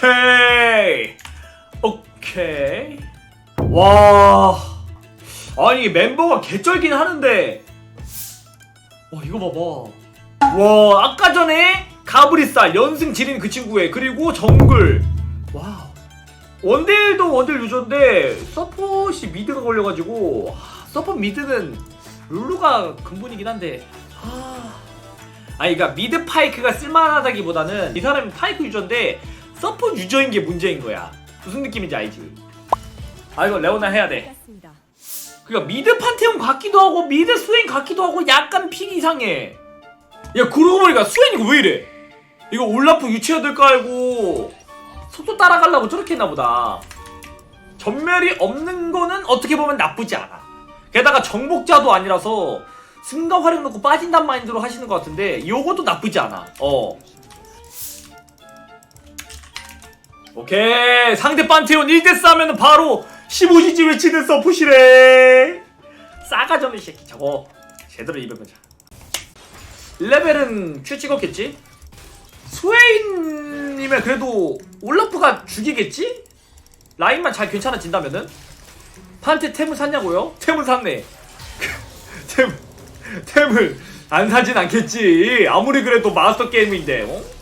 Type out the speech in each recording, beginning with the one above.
오케이. 오케이. 와. 아니 멤버가 개쩔긴 하는데. 와 이거 봐봐. 와 아까 전에 가브리살 연승 지린 그 친구의 그리고 정글. 와우. 원딜도 원딜 유저인데 서폿이 미드가 걸려가지고 하, 서폿 미드는 룰루가 근본이긴 한데 하... 아니 그니까 미드 파이크가 쓸만하다기보다는 이 사람이 파이크 유저인데 서폿 유저인 게 문제인 거야. 무슨 느낌인지 알지? 아 이거 레오나 해야 돼. 그니까 미드 판테온 같기도 하고 미드 스웨인 같기도 하고 약간 픽 이상해. 야 그러고 보니까 스웨인 이거 왜 이래? 이거 올라프 유치원들 깔고 속도 따라가려고 저렇게 했나 보다. 전멸이 없는 거는 어떻게 보면 나쁘지 않아. 게다가 정복자도 아니라서 순간 활용 넣고 빠진단 마인드로 하시는 것 같은데 요것도 나쁘지 않아. 어 오케이 상대 판테온 1대4 하면 바로 15지지 외치는 서폿이래 싸가지 없는 새끼 저거 제대로 입어보자 레벨은 큐 찍었겠지? 스웨인이면 그래도 올라프가 죽이겠지? 라인만 잘 괜찮아진다면은? 판테 템을 샀냐고요? 템을 샀네 템, 템을 안 사진 않겠지 아무리 그래도 마스터 게임인데 어?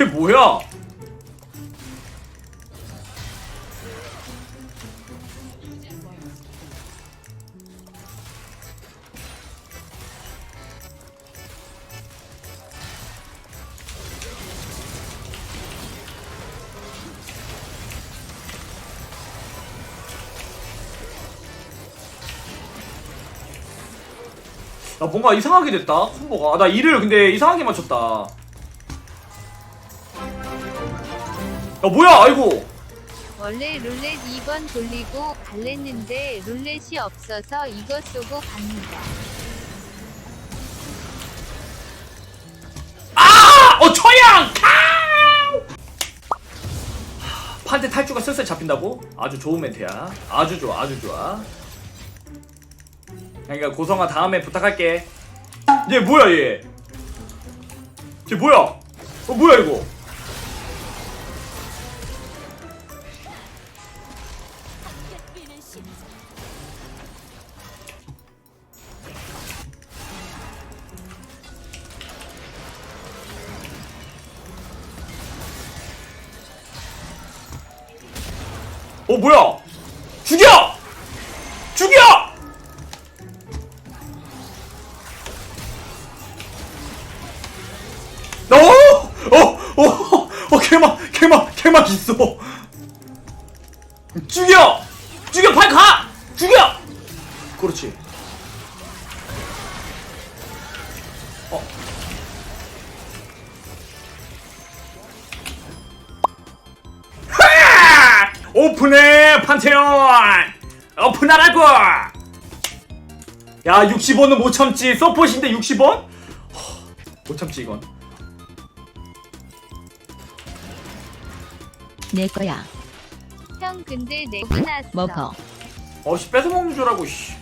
쟤 뭐야? 나 뭔가 이상하게 됐다 콤보가 아, 나 이를 근데 이상하게 맞췄다 야 뭐야 아이고 원래 룰렛 2번 돌리고 갈랬는데 룰렛이 없어서 이거 쏘고 갑니다. 아! 어 처양! 판테 탈주가 슬슬 잡힌다고? 아주 좋은 멘트야 아주 좋아 아주 좋아 그러니까 고성아 다음에 부탁할게 얘 뭐야 얘? 쟤 뭐야? 어 뭐야 이거? 어 뭐야? 죽여! 죽여! 어? 어? 어? 어? 개막 개막 개막 있어. 죽여! 죽여 빨리 가! 죽여! 그렇지. 어. 오픈해 판테온! 오픈하라고! 야 60원은 못 참지. 서폿인데 60원? 못 참지 이건. 내 거야. 형 근데 내 끝났어. 먹어. 어씨 뺏어 먹는 줄 알고 씨.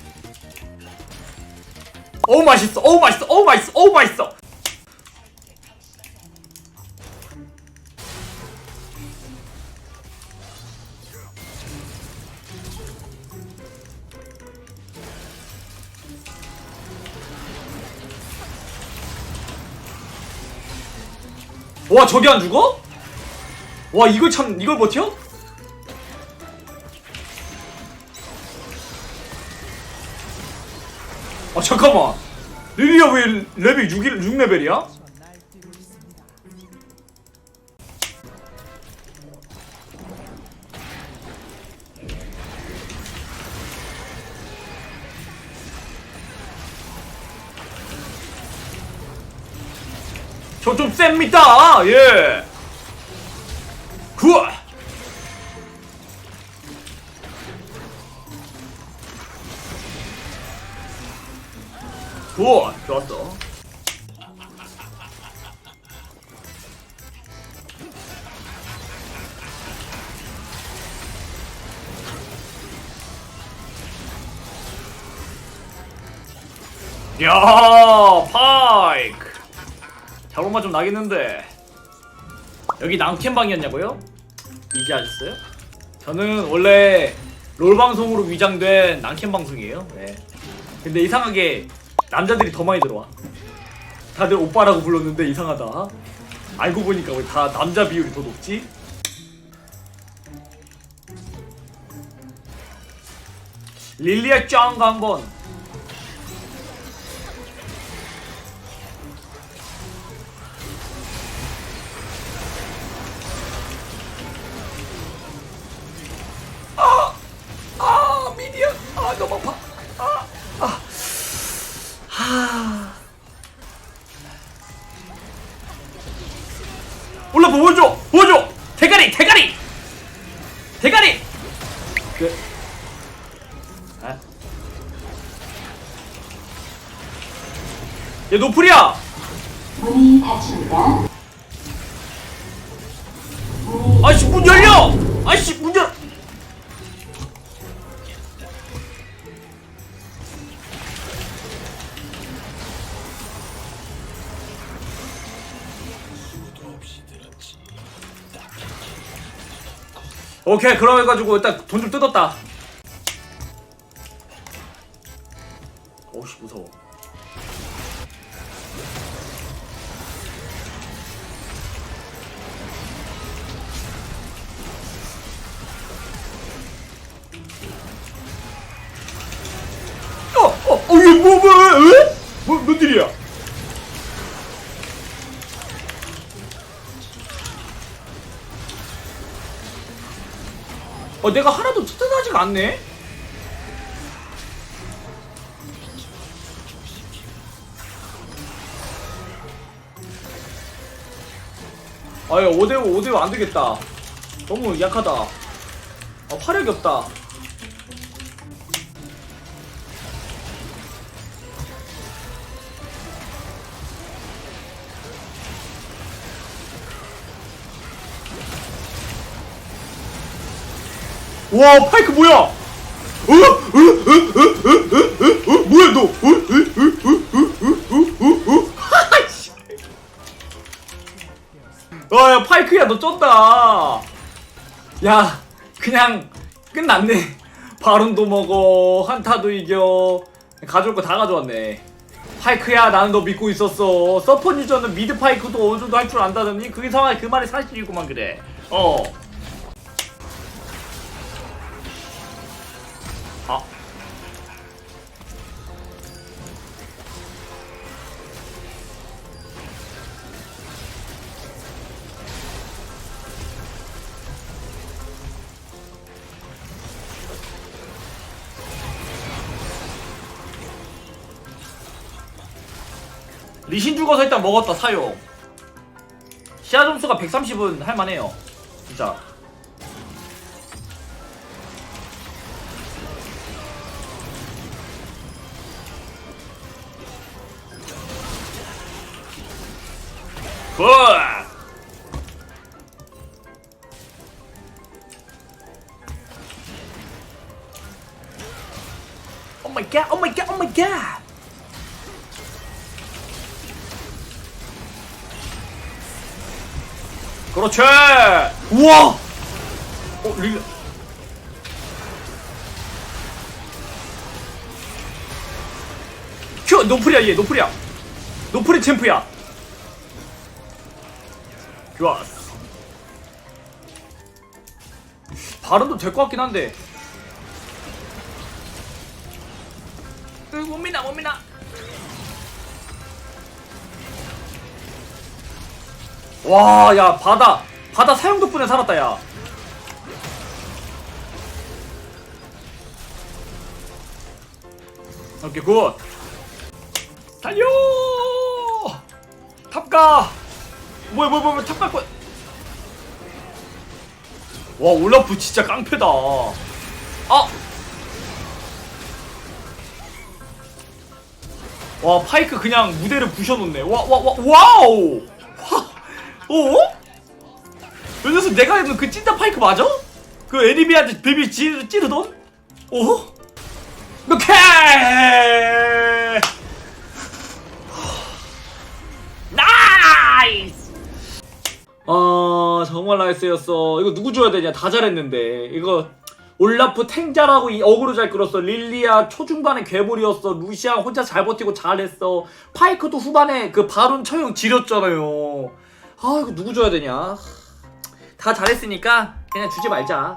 어우 맛있어. 어우 맛있어. 어우 맛있어. 어우 맛있어 와 저게 안 죽어? 와 이걸 참 이걸 버텨? 아 잠깐만 리리아 왜 레벨 6, 6레벨이야? 저 좀 셉니다 예 굿! 굿! 좋았어 야 파이크 자로만 좀 나겠는데 여기 낭캠방이었냐고요? 이제 아셨어요? 저는 원래 롤 방송으로 위장된 낭캠 방송이에요. 네. 근데 이상하게 남자들이 더 많이 들어와. 다들 오빠라고 불렀는데 이상하다. 알고 보니까 왜 다 남자 비율이 더 높지? 릴리아 짱가 한 얘 노플이야. 문이 닫힙니다. 아이씨 문 열려! 아이씨 문 열어 오케이 그래가지고 일단 돈 좀 뜯었다 뭐, 뭐, 에? 뭐, 뭔 일이야? 어, 내가 하나도 튼튼하지가 않네? 아유, 5대5, 5대5 안 되겠다. 너무 약하다. 아, 화력이 없다. 와 파이크 뭐야? 어? 어? 어? 어? 어? 어? 어? 어? 뭐야 너? 어? 어? 어? 어? 어? 어? 어? 어? 하이씨. 아, 야 파이크야 너 쩐다. 야 그냥 끝났네. 바론도 먹어 한타도 이겨 가져올 거 다 가져왔네. 파이크야 나는 너 믿고 있었어. 서폰 유저는 미드 파이크도 어느 정도 할 줄 안다더니 그게 상황이 그 말이 사실이구만 그래. 어. 리신 죽어서 일단 먹었다 사용 시야 점수가 130은 할만해요 진짜 굿! 오 마이 갓, 오 마이 갓, 오 마이 갓! 그렇지! 우와! 어, 릴라. 큐! 노플이야, 얘, 노플이야! 노플이 챔프야! 좋았어. 발음도 될 것 같긴 한데. 으, 못 미나, 못 미나. 와, 야, 바다. 바다 사용 덕분에 살았다, 야. 오케이, 굿. 달려! 탑가! 뭐야, 뭐야, 뭐야, 탑갈 거야. 와, 올라프 진짜 깡패다. 아! 와, 파이크 그냥 무대를 부셔놓네. 와, 와, 와, 와우! 어? 오? 요 녀석 내가 했던 그 찐따 파이크 맞아? 그 에리비한테 비비 찌르, 찌르던? 오? 오케이! 나이스! 아, 정말 나이스였어. 이거 누구 줘야 되냐? 다 잘했는데. 이거 올라프 탱자라고 이 어그로 잘 끌었어. 릴리아 초중반에 괴물이었어. 루시아 혼자 잘 버티고 잘했어. 파이크도 후반에 그 바론 처형 지렸잖아요. 아 이거 누구 줘야 되냐? 다 잘했으니까 그냥 주지 말자